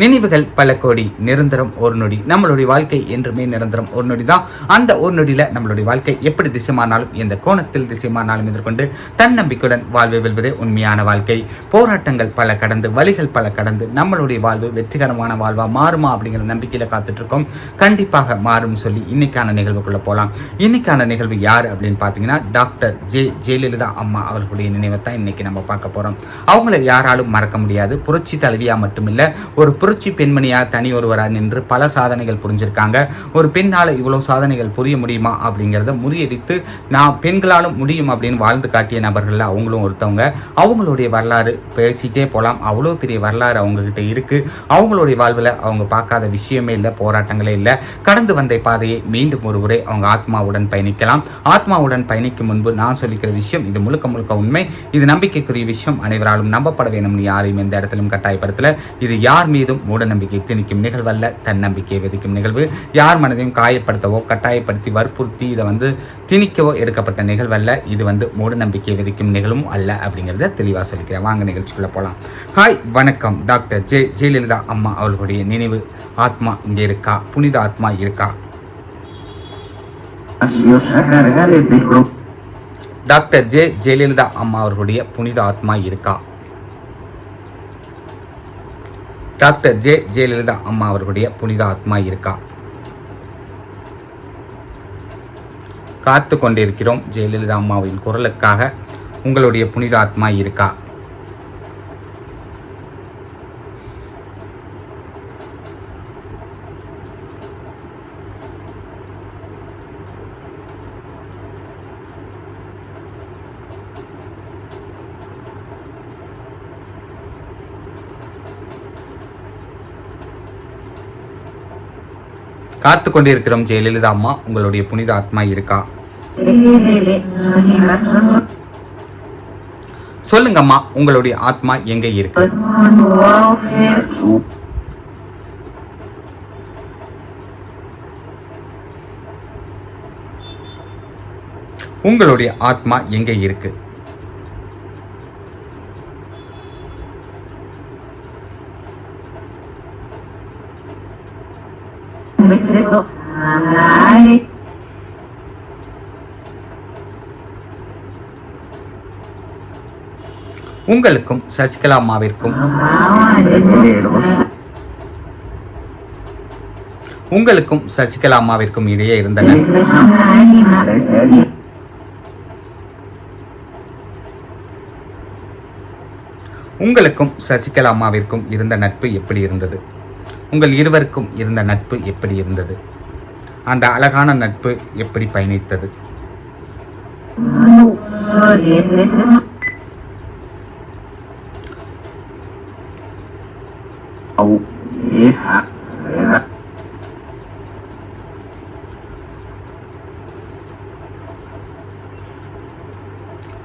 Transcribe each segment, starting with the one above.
நினைவுகள் பல கோடி நிரந்தரம் ஒரு நொடி. நம்மளுடைய வாழ்க்கை என்றுமே நிரந்தரம் ஒரு நொடி தான் அந்த ஒரு நொடியில் நம்மளுடைய வாழ்க்கை எப்படி திசைமானாலும் எந்த கோணத்தில் திசைமானாலும் எதிர்கொண்டு தன்னம்பிக்கையுடன் வாழ்வை வெல்வதே உண்மையான வாழ்க்கை. போராட்டங்கள் பல கடந்து வழிகள் பல கடந்து நம்மளுடைய வாழ்வு வெற்றிகரமான வாழ்வா மாறுமா அப்படிங்கிற நம்பிக்கையில் காத்துட்டு இருக்கோம் கண்டிப்பாக மாறும் சொல்லி இன்னைக்கான நிகழ்வுக்குள்ள போகலாம் இன்னைக்கான நிகழ்வு யார் அப்படின்னு பார்த்தீங்கன்னா டாக்டர் ஜே ஜெயலலிதா அம்மா அவர்களுடைய நினைவை தான் இன்னைக்கு நம்ம பார்க்க போகிறோம் அவங்கள யாராலும் மறக்க முடியாது. புரட்சி தலைவியாக மட்டுமில்லை ஒரு புரட்சி பெண்மணியாக தனி ஒருவராக நின்று பல சாதனைகள் புரிஞ்சிருக்காங்க. ஒரு பெண்ணால் இவ்வளோ சாதனைகள் புரிய முடியுமா அப்படிங்கிறத முறியடித்து நான் பெண்களாலும் முடியும் அப்படின்னு வாழ்ந்து காட்டிய நபர்களில் அவங்களும் ஒருத்தவங்க. அவங்களுடைய வரலாறு பேசிட்டே போகலாம் அவ்வளோ பெரிய வரலாறு அவங்கக்கிட்ட இருக்குது அவங்களுடைய வாழ்வில் அவங்க பார்க்காத விஷயமே இல்லை போராட்டங்களே இல்லை. கடந்து வந்த பாதையை மீண்டும் ஒரு முறை அவங்க ஆத்மாவுடன் பயணிக்கலாம். ஆத்மாவுடன் பயணிக்கும் முன்பு நான் சொல்லிக்கிற விஷயம் இது முழுக்க முழுக்க உண்மை. இது நம்பிக்கைக்குரிய விஷயம். அனைவராலும் நம்பப்பட வேணும்னு யாரையும் எந்த இடத்திலும் கட்டாயப்படுத்தல. இது யார் மீதும் மூட நம்பிக்கை திணிக்கும் நிகழ்வல்ல தன்னம்பிக்கையை விதிக்கும் நிகழ்வு. யார் மனதையும் காயப்படுத்தவோ கட்டாயப்படுத்தி வற்புறுத்தி இதை வந்து திணிக்கவோ எடுக்கப்பட்ட நிகழ்வல்ல இது வந்து மூட நம்பிக்கை விதிக்கும் நிகழ்வும் அல்ல அப்படிங்கிறத தெளிவாக சொல்லிக்கிறேன். வாங்க நிகழ்ச்சிக்குள்ள போகலாம் ஹாய் வணக்கம். டாக்டர் ஜெ ஜெயலலிதா அம்மா அவர்களுடைய நினைவு. ஆத்மா இங்கே இருக்கா? புனித ஆத்மா இருக்கா? டாக்டர் ஜெ ஜெயலலிதா அம்மா அவர்களுடைய புனித ஆத்மா இருக்கா? டாக்டர் ஜே ஜெயலலிதா அம்மா அவர்களுடைய புனித ஆத்மா இருக்கா? காத்து கொண்டிருக்கிறோம் ஜெயலலிதா அம்மாவின் குரலுக்காக உங்களுடைய புனித ஆத்மா இருக்கா? காத்து கொண்டிருக்கிறோம் ஜெயலலிதா அம்மா. உங்களுடைய புனித ஆத்மா இருக்கா? சொல்லுங்கம்மா உங்களுடைய ஆத்மா எங்க இருக்கு? உங்களுடைய ஆத்மா எங்க இருக்கு? உங்களுக்கும் சசிகலா அம்மாவிற்கும் உங்களுக்கும் சசிகலா அம்மாவிற்கும் இடையே இருந்த நட்பு உங்களுக்கும் சசிகலா அம்மாவிற்கும் இருந்த நட்பு எப்படி இருந்தது? உங்கள் இருவருக்கும் இருந்த நட்பு எப்படி இருந்தது? அந்த அழகான நட்பு எப்படி பயணித்தது?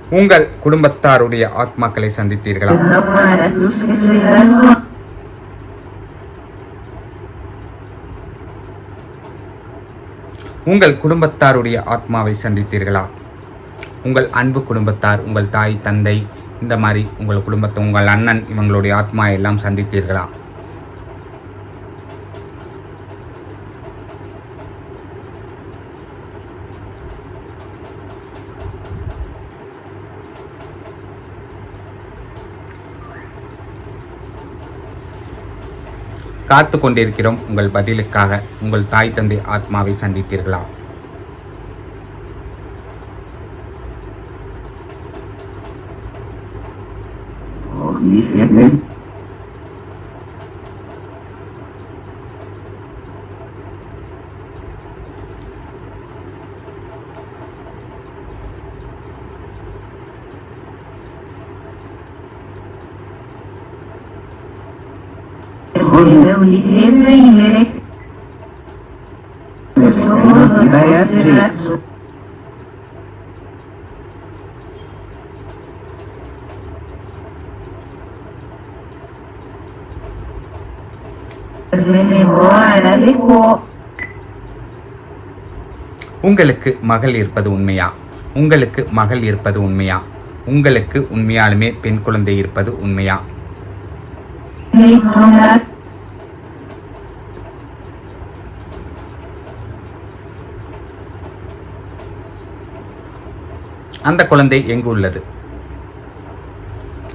உங்கள் குடும்பத்தாருடைய ஆத்மாக்களை சந்தித்தீர்களா? உங்கள் குடும்பத்தாருடைய ஆத்மாவை சந்தித்தீர்களா? உங்கள் அன்பு குடும்பத்தார் உங்கள் தாய் தந்தை இந்த மாதிரி உங்கள் குடும்பத்தை உங்கள் அண்ணன் இவங்களுடைய ஆத்மா எல்லாம் சந்தித்தீர்களா? காத்து கொண்டிருக்கிறோம் உங்கள் பதிலுக்காக உங்கள் தாய் தந்தை ஆத்மாவை சந்தித்தீர்களா? உங்களுக்கு மகள் இருப்பது உண்மையா? உங்களுக்கு மகள் இருப்பது உண்மையா? உங்களுக்கு உண்மையாலுமே பெண் குழந்தை இருப்பது உண்மையா? அந்த குழந்தை எங்கு உள்ளது?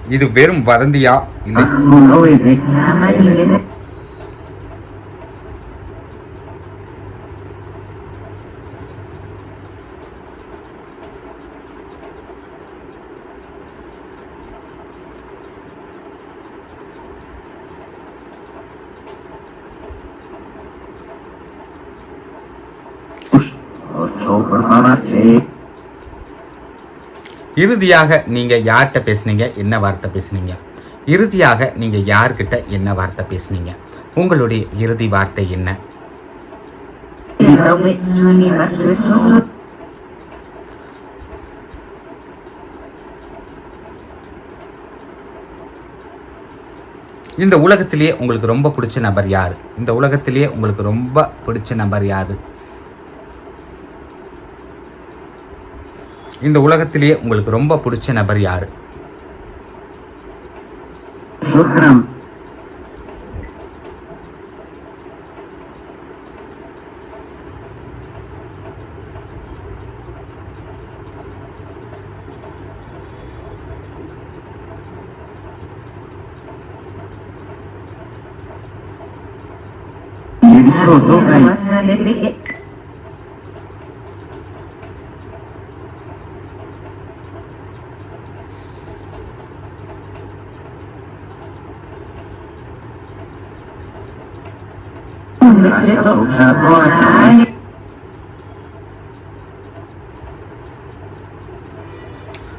இது வெறும் வதந்தியா? இல்லை. இறுதியாக நீங்க யார்கிட்ட பேசுனீங்க? என்ன வார்த்தை பேசுனீங்க? இறுதியாக நீங்க யார்கிட்ட என்ன வார்த்தை பேசுனீங்க? உங்களுடைய இறுதி வார்த்தை என்ன? இந்த உலகத்திலேயே உங்களுக்கு ரொம்ப பிடிச்ச நபர் யார்? இந்த உலகத்திலேயே உங்களுக்கு ரொம்ப பிடிச்ச நபர் யாரு? இந்த உலகத்திலேயே உங்களுக்கு ரொம்ப பிடிச்ச நபர் யாரு? சுக்ரம்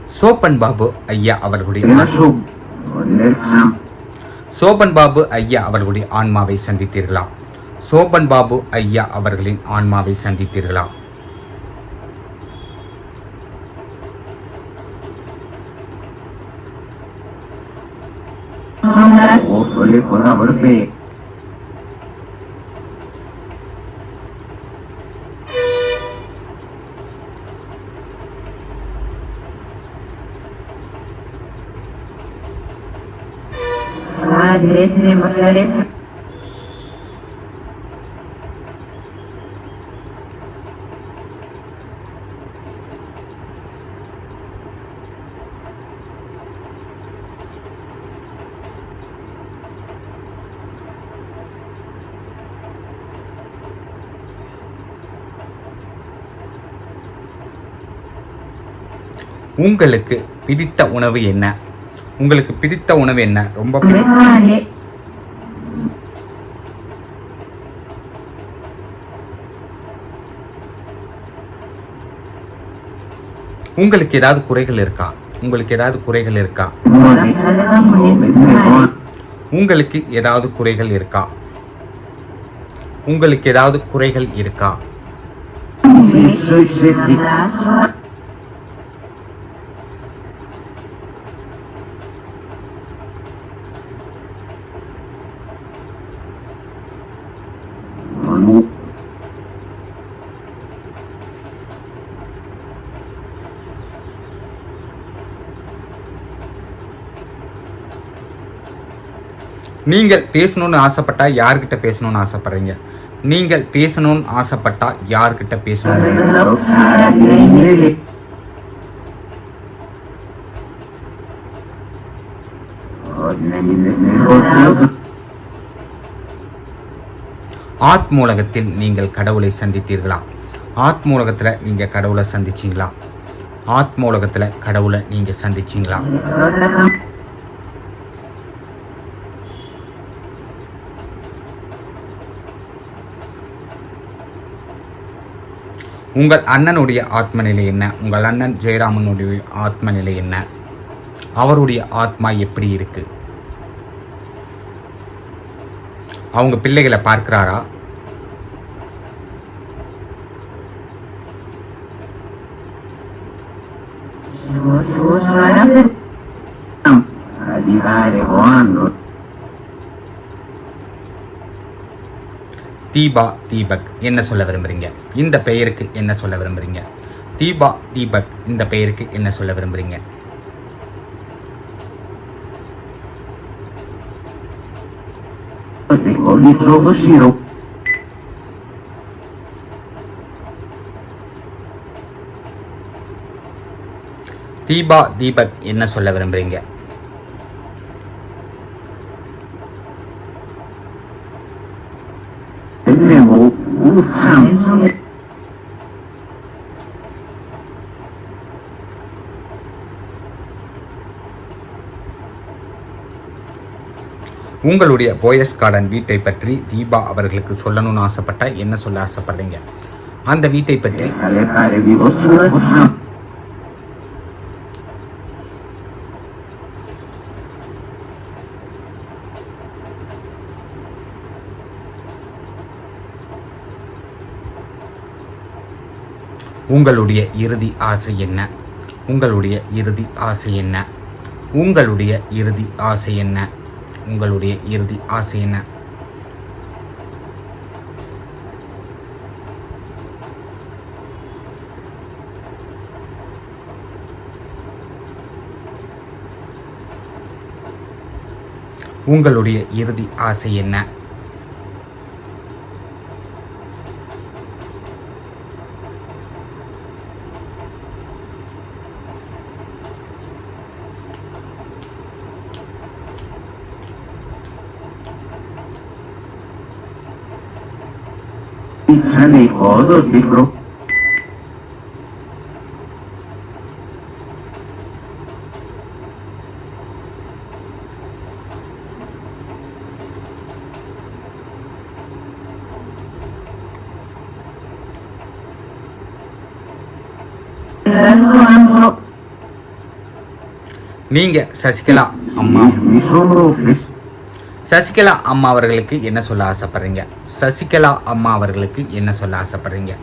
சோப்பன் பாபு ஐயா அவர்களுடைய சோபன் பாபு ஐயா அவர்களுடைய ஆன்மாவை சந்தித்தீர்களா? சோபன் பாபு ஐயா அவர்களின் ஆன்மாவை சந்தித்தீர்களா? உங்களுக்கு பிடித்த உணவு என்ன? உங்களுக்கு பிடித்த உணவு என்ன? ரொம்ப உங்களுக்கு ஏதாவது குறைகள் இருக்கா? உங்களுக்கு ஏதாவது குறைகள் இருக்கா? உங்களுக்கு ஏதாவது குறைகள் இருக்கா? உங்களுக்கு ஏதாவது குறைகள் இருக்கா? நீங்கள் பேசணும்னு ஆசைப்பட்டா யார்கிட்ட பேசணும்னு ஆசைப்படுறீங்க? நீங்கள் பேசணும்னு ஆசைப்பட்டா யார்கிட்ட பேசணும் ஆத்மூலகத்தில் நீங்கள் கடவுளை சந்தித்தீர்களா? ஆத்மூலகத்தில் நீங்கள் கடவுளை சந்திச்சீங்களா? ஆத்மூலகத்தில் கடவுளை நீங்கள் சந்திச்சீங்களா? உங்கள் அண்ணனுடைய ஆத்ம நிலை என்ன? உங்கள் அண்ணன் ஜெயராமனுடைய ஆத்ம நிலை என்ன? அவருடைய ஆத்மா எப்படி இருக்கு? அவங்க பிள்ளைகளை பார்க்கிறாரா? அதிகாரி தீபா தீபக் என்ன சொல்ல விரும்புகிறீங்க இந்த பெயருக்கு என்ன சொல்ல விரும்புறீங்க? தீபா தீபக் இந்த பெயருக்கு என்ன சொல்ல விரும்புறீங்க? தீபா தீபக் என்ன சொல்ல விரும்புறீங்க? உங்களுடைய போயஸ் கார்டன் வீட்டை பற்றி தீபா அவர்களுக்கு சொல்லணும்னு ஆசைப்பட்டா என்ன சொல்ல ஆசைப்படுறீங்க? அந்த வீட்டை பற்றி உங்களுடைய இறுதி ஆசை என்ன? உங்களுடைய இறுதி ஆசை என்ன? உங்களுடைய இறுதி ஆசை என்ன? உங்களுடைய இறுதி ஆசை என்ன? உங்களுடைய இறுதி ஆசை என்ன? Pizza nei codo di gro. நீங்க சசிகலா அம்மா சசிகலா அம்மா அவர்களுக்கு என்ன சொல்ல ஆசைப்படுறீங்க? சசிகலா அம்மா அவர்களுக்கு என்ன சொல்ல ஆசைப்படுறீங்க?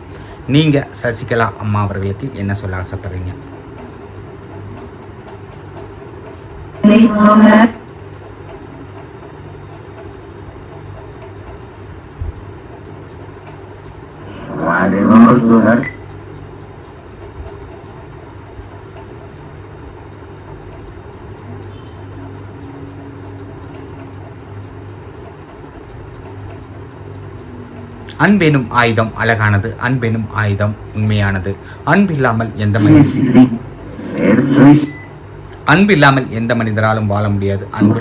நீங்க சசிகலா அம்மா அவர்களுக்கு என்ன சொல்ல ஆசைப்படுறீங்க? Quale morto அன்பெனும் ஆயுதம் அழகானது அன்பெனும் ஆயுதம் உண்மையானது அன்பில்லாமல் எந்த மனிதன் அன்பில்லாமல் எந்த மனிதராலும் வாழ முடியாது அன்பு.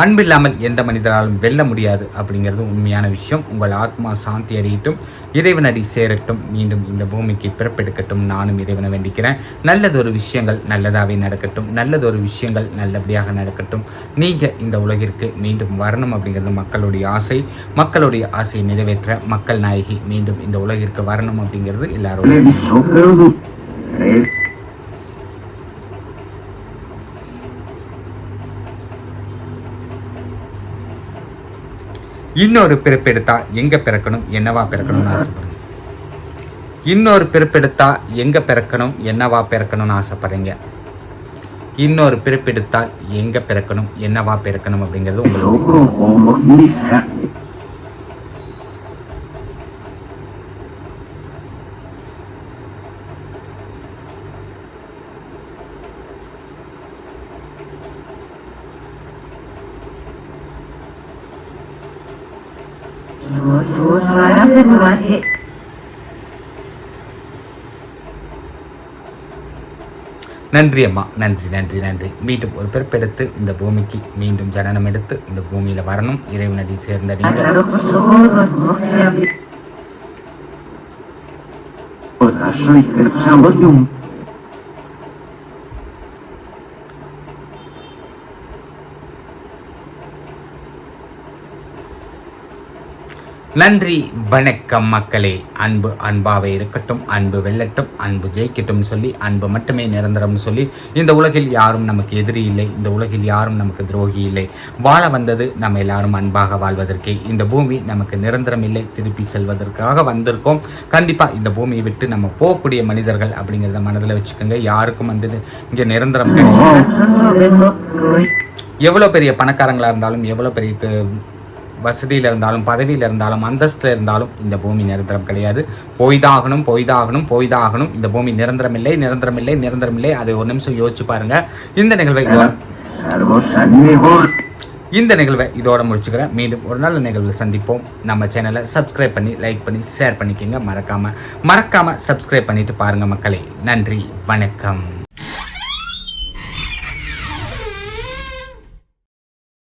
அன்பில்லாமல் எந்த மனிதராலும் வெல்ல முடியாது அப்படிங்கிறது உண்மையான விஷயம். உங்கள் ஆத்மா சாந்தி அடையட்டும். இறைவனடி சேரட்டும். மீண்டும் இந்த பூமிக்கு பிறப்பெடுக்கட்டும். நானும் இறைவனை வேண்டிக்கிறேன். நல்லதொரு விஷயங்கள் நல்லதாகவே நடக்கட்டும். நல்லதொரு விஷயங்கள் நல்லபடியாக நடக்கட்டும். நீங்கள் இந்த உலகிற்கு மீண்டும் வரணும் அப்படிங்கிறது மக்களுடைய ஆசை. மக்களுடைய ஆசையை நிறைவேற்ற மக்கள் நாயகி மீண்டும் இந்த உலகிற்கு வரணும் அப்படிங்கிறது எல்லாருடைய இன்னொரு பிறப்பெடுத்தா எங்க பிறக்கணும் என்னவா பிறக்கணும்னு ஆசைப்படுறீங்க? இன்னொரு பிறப்பெடுத்தா எங்க பிறக்கணும் என்னவா பிறக்கணும்னு ஆசைப்படுறீங்க? இன்னொரு பிறப்பெடுத்தால் எங்க பிறக்கணும் என்னவா பிறக்கணும் அப்படிங்கிறது உங்களுக்கு நன்றி அம்மா நன்றி நன்றி நன்றி. மீண்டும் ஒரு பிறப்பெடுத்து இந்த பூமிக்கு மீண்டும் ஜனனம் எடுத்து இந்த பூமியில வரணும். இறைவனடி சேர்ந்த நீங்கள். நன்றி வணக்கம் மக்களே. அன்பு அன்பாவே இருக்கட்டும் அன்பு வெல்லட்டும் அன்பு ஜெயிக்கட்டும் சொல்லி அன்பு மட்டுமே நிரந்தரம் சொல்லி இந்த உலகில் யாரும் நமக்கு எதிரி இல்லை இந்த உலகில் யாரும் நமக்கு துரோகி இல்லை. வாழ வந்தது நம்ம எல்லாரும் அன்பாக வாழ்வதற்கே. இந்த பூமி நமக்கு நிரந்தரம் இல்லை திருப்பி செல்வதற்காக வந்திருக்கோம். கண்டிப்பாக இந்த பூமியை விட்டு நம்ம போகக்கூடிய மனிதர்கள் அப்படிங்கிறத மனதில் வச்சுக்கோங்க. யாருக்கும் வந்து இங்கே நிரந்தரம் கிடையாது. எவ்வளோ பெரிய பணக்காரங்களாக இருந்தாலும் எவ்வளோ பெரிய வசதியில் இருந்தாலும் பதவியில் இருந்தாலும் அந்தஸ்தில் இருந்தாலும் இந்த பூமி நிரந்தரம் கிடையாது. போய்தாகணும் போய்தாகணும் போய்தாகணும். இந்த பூமி நிரந்தரம் இல்லை நிரந்தரம் இல்லை நிரந்தரம் இல்லை அதை ஒரு நிமிஷம் யோசிச்சு பாருங்க. இந்த நிகழ்வை இந்த நிகழ்வை இதோட முடிச்சுக்கிறேன். மீண்டும் ஒரு நல்ல நிகழ்வில் சந்திப்போம். நம்ம சேனலை சப்ஸ்கிரைப் பண்ணி லைக் பண்ணி ஷேர் பண்ணிக்கோங்க. மறக்காமல் மறக்காமல் சப்ஸ்கிரைப் பண்ணிட்டு பாருங்கள் மக்களே. நன்றி வணக்கம்.